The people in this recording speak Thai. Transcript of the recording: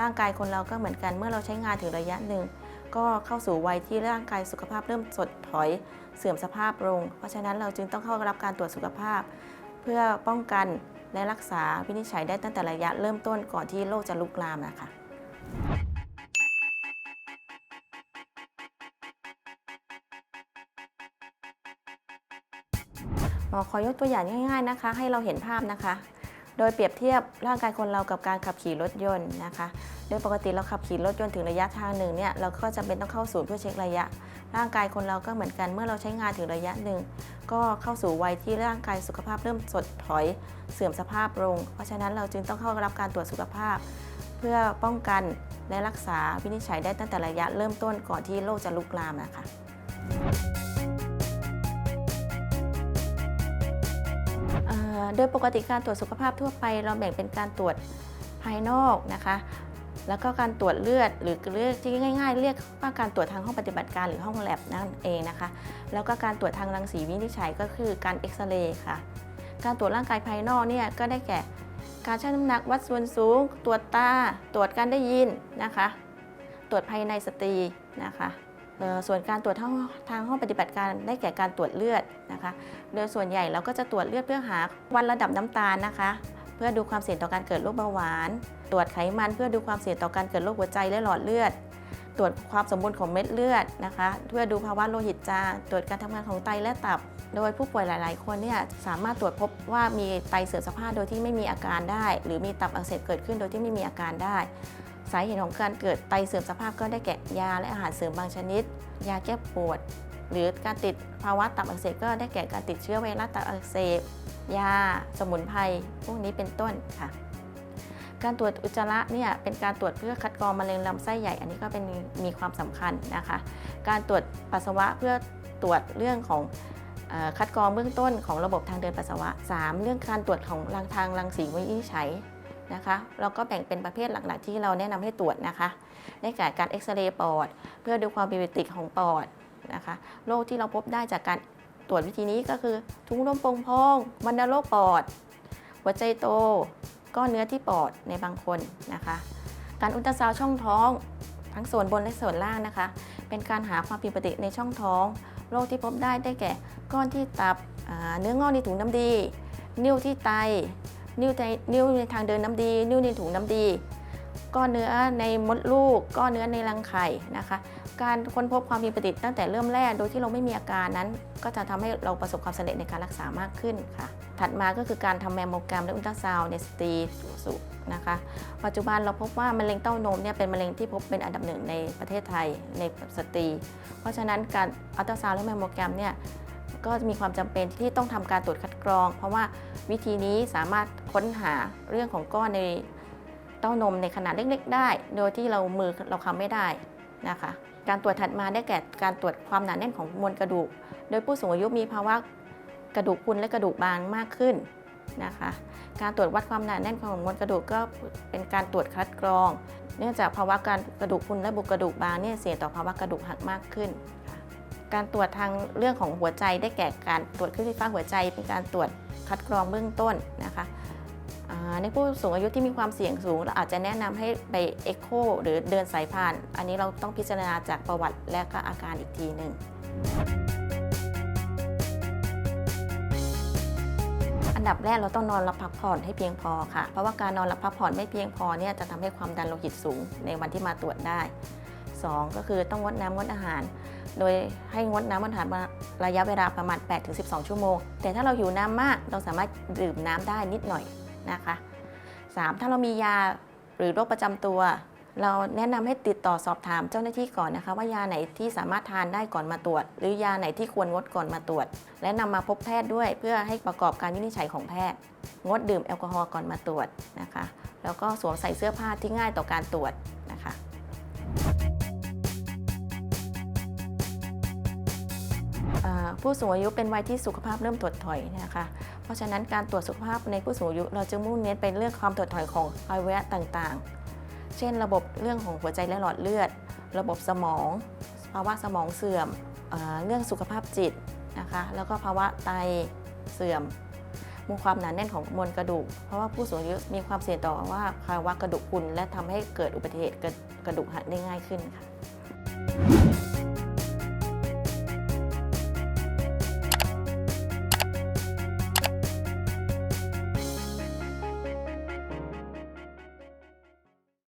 ร่างกายคนเราก็เหมือนกัน เมื่อเราใช้งานถึงระยะหนึ่ง ก็เข้าสู่วัยที่ร่างกายสุขภาพเริ่มสดถอยเสื่อมสภาพลง เพราะฉะนั้นเราจึงต้องเข้ารับการตรวจสุขภาพ เพื่อป้องกันและรักษาวินิจฉัยได้ตั้งแต่ระยะเริ่มต้นก่อนที่โรคจะลุกลามนะคะหมอขอยกตัวอย่างง่ายๆนะคะ ให้เราเห็นภาพนะคะ โดยเปรียบเทียบร่างกายคนเรากับการขับขี่รถยนต์นะคะ โดยปกติเราขับขี่รถยนต์ถึงระยะทางหนึ่งเนี่ยเราก็จำเป็นต้องเข้าศูนย์เพื่อเช็คระยะ ร่างกายคนเราก็เหมือนกันเมื่อเราใช้งานถึงระยะหนึ่งก็เข้าสู่วัยที่ร่างกายสุขภาพเริ่มสดถอยเสื่อมสภาพลง เพราะฉะนั้นเราจึงต้องเข้ารับการตรวจสุขภาพ เพื่อป้องกันและรักษาวินิจฉัยได้ตั้งแต่ระยะเริ่มต้นก่อนที่โรคจะลุกลามนะคะ โดยปกติการตรวจสุขภาพทั่วไป เราแบ่งเป็นการตรวจภายนอกนะคะ แล้วก็การตรวจเลือดหรือเรียกที่ง่าย ๆ เรียกว่าการตรวจทางห้องปฏิบัติการหรือห้องแลบนั่นเองนะคะ แล้วก็การตรวจทางรังสีวินิจฉัยก็คือการเอ็กซเรย์ค่ะ การตรวจร่างกายภายนอกเนี่ยก็ได้แก่ การชั่งน้ำหนักวัดส่วนสูง ตรวจตา ตรวจการได้ยินนะคะ ตรวจภายในสตรีนะคะ ส่วนการตรวจทางทางห้องปฏิบัติการได้แก่การตรวจเลือดนะคะ โดยส่วนใหญ่เราก็จะตรวจเลือดเพื่อหาวัดระดับน้ำตาลนะคะ เพื่อดูความเสี่ยงต่อการเกิดโรคเบาหวาน ตรวจไขมันเพื่อดูความเสี่ยงต่อการเกิดโรคหัวใจและหลอดเลือด ตรวจความสมบูรณ์ของเม็ดเลือดนะคะ เพื่อดูภาวะโลหิตจางตรวจการทำงานของไตและตับ โดยผู้ป่วยหลาย ๆ คนเนี่ยสามารถตรวจพบว่ามีไตเสื่อมสภาพโดยที่ไม่มีอาการได้ หรือมีตับอักเสบเกิดขึ้นโดยที่ไม่มีอาการได้ สาเหตุของการเกิดไตเสื่อมสภาพก็ได้แก่ยาและอาหารเสริมบางชนิด ยาแก้ปวด หรือการติดภาวะตับอักเสบก็ได้แก่การติดเชื้อไวรัสตับอักเสบ ยา สมุนไพรพวกนี้เป็นต้นค่ะ การตรวจอุจจาระเนี่ยเป็นการตรวจเพื่อคัดกรองมะเร็งลำไส้ใหญ่ อันนี้ก็เป็นมีความสำคัญนะคะ การตรวจปัสสาวะเพื่อตรวจเรื่องของคัดกรองเบื้องต้นของระบบทางเดินปัสสาวะ 3. เรื่องการตรวจของรังทางรังสีวินิจฉัย นะคะเราก็แบ่งเป็นประเภทหลักๆ ที่เราแนะนำให้ตรวจนะคะได้แก่การเอ็กซเรย์ปอด เพื่อดูความผิดปกติของปอดนะคะโรคที่เราพบได้จากการตรวจวิธีนี้ก็คือถุงลมโป่งพองวัณโรคปอด หัวใจโต ก้อนเนื้อที่ปอดในบางคนนะคะ การอุลตราซาวด์ช่องท้อง ทั้งส่วนบนและส่วนล่างนะคะ เป็นการหาความผิดปกติในช่องท้อง โรคที่พบได้ได้แก่ ก้อนที่ตับเนื้องอกในถุงน้ำดี นิ่วที่ไต นิ่วในนิ่วในทางเดินน้ำดี นิ่วในถุงน้ำดี ก้อนเนื้อในมดลูก ก้อนเนื้อในรังไข่นะคะ การค้นพบความผิดปกติตั้งแต่เริ่มแรกโดยที่เราไม่มีอาการนั้น ก็จะทำให้เราประสบความสำเร็จในการรักษามากขึ้นค่ะ ถัดมาก็คือการทำแมมโมแกรมและอุลตราซาวด์ในสตรีสุนะคะ ปัจจุบันเราพบว่ามะเร็งเต้านมเนี่ยเป็นมะเร็งที่พบเป็นอันดับหนึ่งในประเทศไทยในสตรี เพราะฉะนั้นการอัลตราซาวด์และแมมโมแกรมเนี่ย ก็มีความจำเป็นที่ต้องทำการตรวจคัดกรอง เพราะว่าวิธีนี้สามารถค้นหาเรื่องของก้อนในเต้านมในขนาดเล็กๆ ได้ โดยที่เรามือเราคำไม่ได้นะคะ การตรวจถัดมาได้แก่การตรวจความหนาแน่นของมวลกระดูก โดยผู้สูงอายุมีภาวะกระดูกพุนและกระดูกบางมากขึ้นนะคะ การตรวจวัดความหนาแน่นของมวลกระดูกก็เป็นการตรวจคัดกรอง เนื่องจากภาวะการกระดูกพุนและบุกระดูกบางเนี่ยเสี่ยงต่อภาวะกระดูกหักมากขึ้น การตรวจทางเรื่องของหัวใจได้แก่การตรวจคลื่นไฟฟ้าหัวใจ เป็นการตรวจคัดกรองเบื้องต้นนะคะในผู้สูงอายุที่มีความเสี่ยงสูงเราอาจจะแนะนำให้ไปเอ็กโคหรือเดินสายพาน อันนี้เราต้องพิจารณาจากประวัติและก็อาการอีกทีหนึ่งอันดับแรกเราต้องนอนรับพักผ่อนให้เพียงพอค่ะ เพราะว่าการนอนรับพักผ่อนไม่เพียงพอเนี่ยจะทำให้ความดันโลหิตสูงในวันที่มาตรวจได้ 2 ก็คือต้องงดน้ำงดอาหาร โดยให้งดน้ำงดอาหารระยะเวลาประมาณ 8-12 ชั่วโมง แต่ถ้าเราหิวน้ำมากเราสามารถดื่มน้ำได้นิดหน่อยนะคะ 3. ถ้าเรามียาหรือโรคประจำตัว เราแนะนำให้ติดต่อสอบถามเจ้าหน้าที่ก่อนนะคะ ว่ายาไหนที่สามารถทานได้ก่อนมาตรวจ หรือยาไหนที่ควรงดก่อนมาตรวจ และนำมาพบแพทย์ด้วย เพื่อให้ประกอบการวินิจฉัยของแพทย์ งดดื่มแอลกอฮอล์ก่อนมาตรวจนะคะ แล้วก็สวมใส่เสื้อผ้าที่ง่ายต่อการตรวจ ผู้สูงอายุเป็นวัยที่สุขภาพเริ่มถดถอยนะคะ เพราะฉะนั้นการตรวจสุขภาพในผู้สูงอายุเราจะมุ่งเน้นไปเรื่องความถดถอยของอวัยวะต่างๆ เช่น ระบบเรื่องของหัวใจและหลอดเลือด ระบบสมองภาวะสมองเสื่อมเอเรื่องสุขภาพจิตนะคะ แล้วก็ภาวะไตเสื่อมมีความหนาแน่นของมวลกระดูก เพราะว่าผู้สูงอายุมีความเสี่ยงต่อว่าภาวะกระดูกพรุนและทำให้เกิดอุบัติเหตุกระดูกหักได้ง่ายขึ้นค่ะ